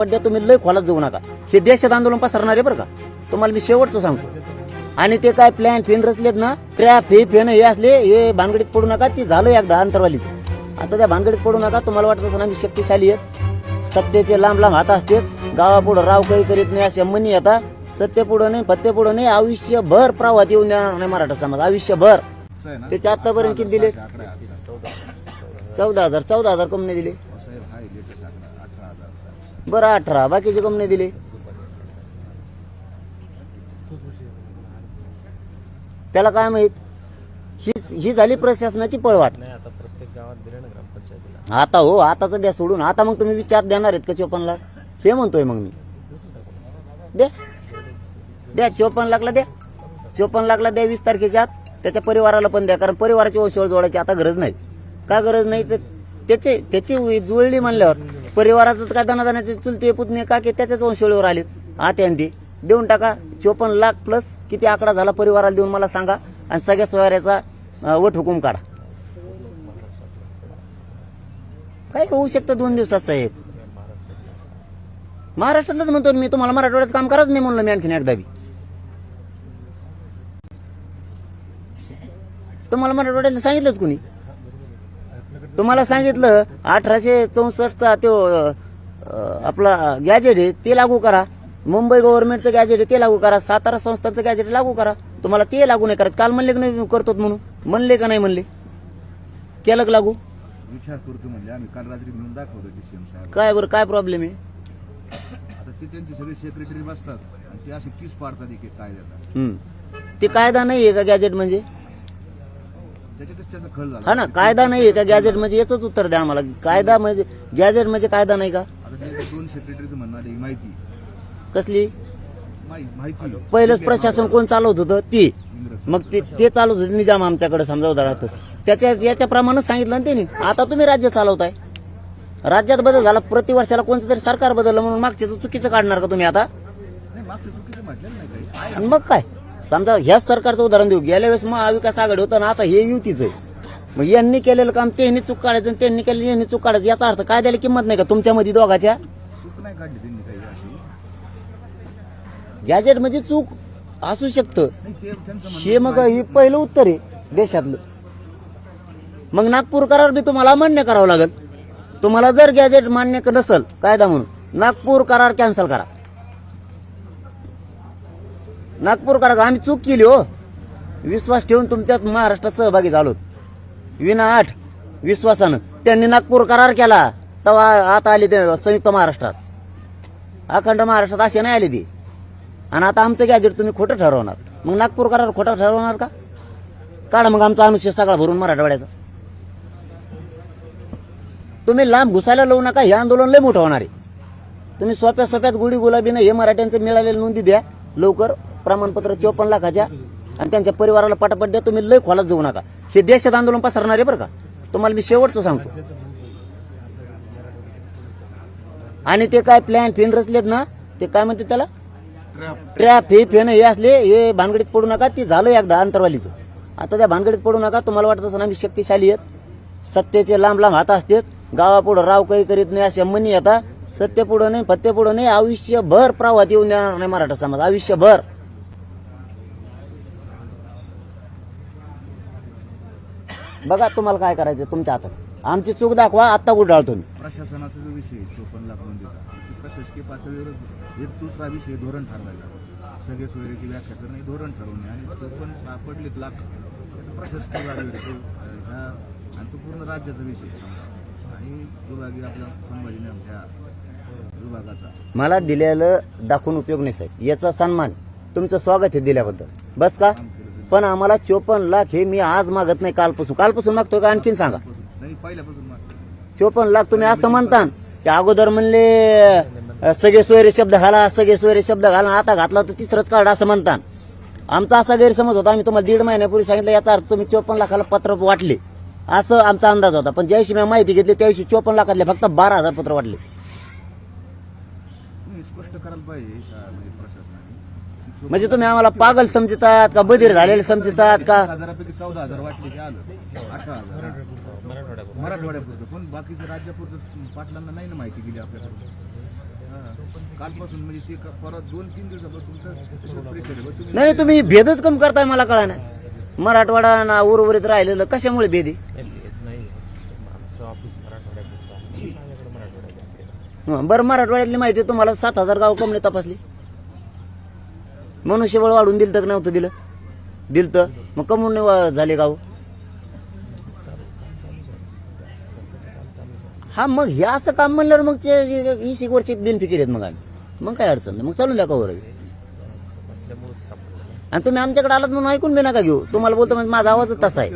पड्ड्या तुम्ही लय खोलात जाऊ नका. हे देशात आंदोलन पसरणार आहे बरं का? तुम्हाला मी शेवटचं सांगतो. आणि ते काय प्लॅन फेन रचलेत ना? ट्रॅप हे फेन हे असले हे भानगडीत पडू नका. ती झालं एकदा अंतरवालीचं. आता त्या भानगडीत पडू नका. तुम्हाला वाटत असं आम्ही मी शक्तिशाली आहेत. सत्तेचे लांब लांब हात असतात. गावापुढं राव काही करीत नाही अशा मनी आता सत्य पुढं नाही पत्ते पुढं नाही. आयुष्यभर प्रवाहात येऊन देणार नाही मराठा समाज. आयुष्यभर. त्याचे आतापर्यंत किती दिले? चौदा हजार. चौदा हजार कमी दिले. बरं अठरा. बाकीचे कमी नाही दिले. त्याला काय माहीत? ही ही झाली प्रशासनाची पळवाट. आता प्रत्येक गावात दिले ना ग्रामपंचायतीला. आता हो आताच द्या सोडून. आता मग तुम्ही विचार देणार आहेत का चोपन्न लाख हे म्हणतोय मग मी. द्या. द्या चोपन्न लाखला द्या. चोपन्न लाखला द्या वीस तारखेच्या आत. त्याच्या परिवाराला पण द्या कारण परिवाराची ओळख जोडायची आता गरज नाही. का गरज नाही? तर त्याचे त्याची जुळली म्हणल्यावर. परिवाराचं काय दानादानाचे चुलते पुतणे काके त्याच्याच वंशोळीवर आलेत. आत्यान ते. देऊन टाका चोपन्न लाख प्लस किती आकडा झाला परिवाराला देऊन मला सांगा. आणि सगळ्या सोयऱ्याचा वट हुकूम काढा. काय होऊ शकतं दोन दिवसात साहेब? महाराष्ट्रातच म्हणतो मी तुम्हाला मराठवाड्यात काम करायचं नाही म्हणलं मी आणखीन एकदा बी. तुम्हाला मराठवाड्याला सांगितलंच कुणी? तुम्हाला सांगितलं अठराशे चौसष्टचा तो आपला गॅजेट आहे ते लागू करा. मुंबई गव्हर्नमेंटचं गॅजेट आहे ते लागू करा. सातारा संस्थांचं गॅजेट लागू करा. तुम्हाला ते लागू नाही करायचं काल म्हणले की नाही करतो म्हणून. म्हणले का नाही म्हणले? केलं का लागू? विचार करतो म्हणजे आम्ही. काल रात्री घेऊन दाखवतो साहेब. काय बरं काय प्रॉब्लेम आहे? आता ते त्यांचे सगळे सेक्रेटरी बसतात. आणि ते असे किस पाडतात एक एक कायद्याचा. हम्म. ते कायदा नाही आहे का गॅजेट म्हणजे? त्याच्यातच त्याचा खल झाला. हा ना कायदा नाही आहे का गॅजेट म्हणजे याच उत्तर द्या आम्हाला. कायदा म्हणजे गॅजेट म्हणजे कायदा नाही का? आता दोन सेक्रेटरीचं म्हणणं आलं ही माहिती. कसली? माहि- माहिती. पहिलंच प्रशासन कोण चालवत होतं? ते. मग ते ते चालवत होते निजाम आमच्याकडे समजा उदाहरणार्थ त्याच्या याच्याप्रमाणेच सांगितलं ना त्यांनी. आता तुम्ही राज्य चालवताय. राज्यात बदल झाला प्रति वर्षाला कोणतं तरी सरकार बदललं म्हणून मागच्याचं चुकीचं काढणार का तुम्ही आता? नाही मागचं चुकीचं म्हटलं नाही काही. आणि मग काय? समजा ह्याच सरकारचं उदाहरण देऊ. गेल्या वेळेस महाविकास आघाडी होतं ना आता हे युतीच आहे. मग यांनी केलेलं काम त्यांनी चूक काढायचं आणि त्यांनी केलेलं यांनी चूक काढायचं याचा अर्थ काय द्यायला किंमत नाही का तुमच्यामध्ये दोघाच्या? गॅजेट म्हणजे चूक असू शकतं. हे मग हे पहिलं उत्तर आहे देशातलं. मग नागपूर करार बी तुम्हाला मान्य करावं लागेल. तुम्हाला जर गॅजेट मान्य नसेल कायदा म्हणून नागपूर करार कॅन्सल करा. नागपूर आम्ही चूक केली हो. विश्वास ठेवून तुमच्यात महाराष्ट्रात सहभागी झालो. विना आठ विश्वासानं त्यांनी नागपूर करार केला. तेव्हा आता आले ते संयुक्त महाराष्ट्रात. अखंड महाराष्ट्रात असे नाही आले ते. आणि आता आमचं गॅजेट तुम्ही खोटं ठरवणार. मग नागपूर करार खोटं ठरवणार का? काढा मग आमचा अनुशय सगळा भरून मराठवाड्याचा. तुम्ही लांब घुसायला लावू नका हे आंदोलन लय मोठं होणार आहे. तुम्ही सोप्या सोप्यात गुढी गुलाबीनं हे मराठ्यांचं मिळालेलं नोंदी द्या लवकर. प्रमाणपत्र चोपन्न लाखाच्या आणि त्यांच्या परिवाराला पटापट द्या तुम्ही लय खोलात जाऊ नका. हे देशात आंदोलन पसरणार आहे बरं का? तुम्हाला मी शेवटचं सांगतो. आणि ते काय प्लॅन फेन रचलेत ना ते काय म्हणते त्याला? ट्रॅप हे फेन हे असले हे भानगडीत पडू नका ते झालं एकदा अंतरवालीचं. आता त्या भानगडीत पडू नका तुम्हाला वाटत असं ना शक्तिशाली आहेत. सत्तेचे लांब लांब हात असतात. गावापुढं राव काही करीत नाही अशा मनी आता सत्य पुढं नाही फत्ते पुढं नाही आयुष्यभर प्रवाहात येऊन देणार नाही मराठा समाज आयुष्यभर. बघा तुम्हाला काय करायचं तुमच्या हातात. आमची चूक दाखवा आत्ता गुडाळतो मी. प्रशासनाचा जो विषय आहे, चोपन्न लाख नोंदी ती प्रशासकीय पातळीवर एक दुसरा विषय धोरण ठरवायचा सगळे सोयरीची व्याख्या करणे धोरण ठरवणे. आणि चोपन्न सापडलेत लाख. प्रशासकीय बाजूवर आहे. तो, अं, ह्या आणि तो पूर्ण राज्याचा विषय आहे. आणि विभागीय आपल्या संभाजीने आमच्या विभागाचा. मला दिलेलं दाखवून उपयोग नाही साहेब. याचा सन्मान. तुमचं स्वागत आहे दिल्याबद्दल. बस का? पण आम्हाला चोपन्न लाख हे मी आज मागत नाही कालपासून. कालपासून मागतोय का आणखीन सांगा? नाही पहिल्यापासून चोपन्न लाख तुम्ही असं म्हणता की अगोदर म्हणले अ, सगळे सोयरे शब्द घाला सगळे सोयरे शब्द घाला आता घातला तर तिसरंच कार्ड असं म्हणता आमचा असा गैरसमज होता आम्ही तुम्हाला दीड महिन्यापूर्वी सांगितलं याचा अर्थ तुम्ही चोपन्न लाखाला पत्र वाटले. असं आमचा अंदाज होता पण ज्याविषयी मी माहिती घेतली त्याविषयी चोपन्न लाखातले फक्त बारा हजार पत्र वाटले. तुम्ही स्पष्ट करायला पाहिजे म्हणजे प्रशासनाने. म्हणजे तुम्ही आम्हाला पागल समजतात का बधीर झालेले समजतात का? हजारापैकी चौदा हजार वाटले की आलं. अठरा हजार. मराठवाड्यात मराठवाड्यापुरतं. पण बाकीचं राज्यापुरतं पाटलांना नाही ना माहिती गेली आपल्याकडे कालपासून म्हणजे ते का- परत दोन तीन दिवसापासून तर त्याच्यावर प्रेशर आहे. बा तुम्ही नाही तुम्ही भेदच कम करताय मला कळा नाही मराठवाडा ना उर्वरित राहिलेलं कशामुळे भेद आहे? नाही येत नाही. आमचं ऑफिस मराठवाड्यात होतं माझ्याकडे मराठवाड्यात आहे. हं, बरं मराठवाड्यातली माहिती तुम्हाला सात हजार गाव कमने तपासली. मनुष्यबळ वाढून दिलं तर नव्हतं दिलं. दिलं तर मग कमून नाही झाले गाव. हा मग हे असं काम म्हणल्यावर मग ते वीस एक वर्ष बिनफिकीर आहेत मग आम्ही. मग काय अडचण नाही. मग चालून द्या कवर. आणि तुम्ही आमच्याकडे आलात म्हणून ऐकून बी नका घेऊ. तुम्हाला बोलतो म्हणजे माझा आवाजच तसा आहे.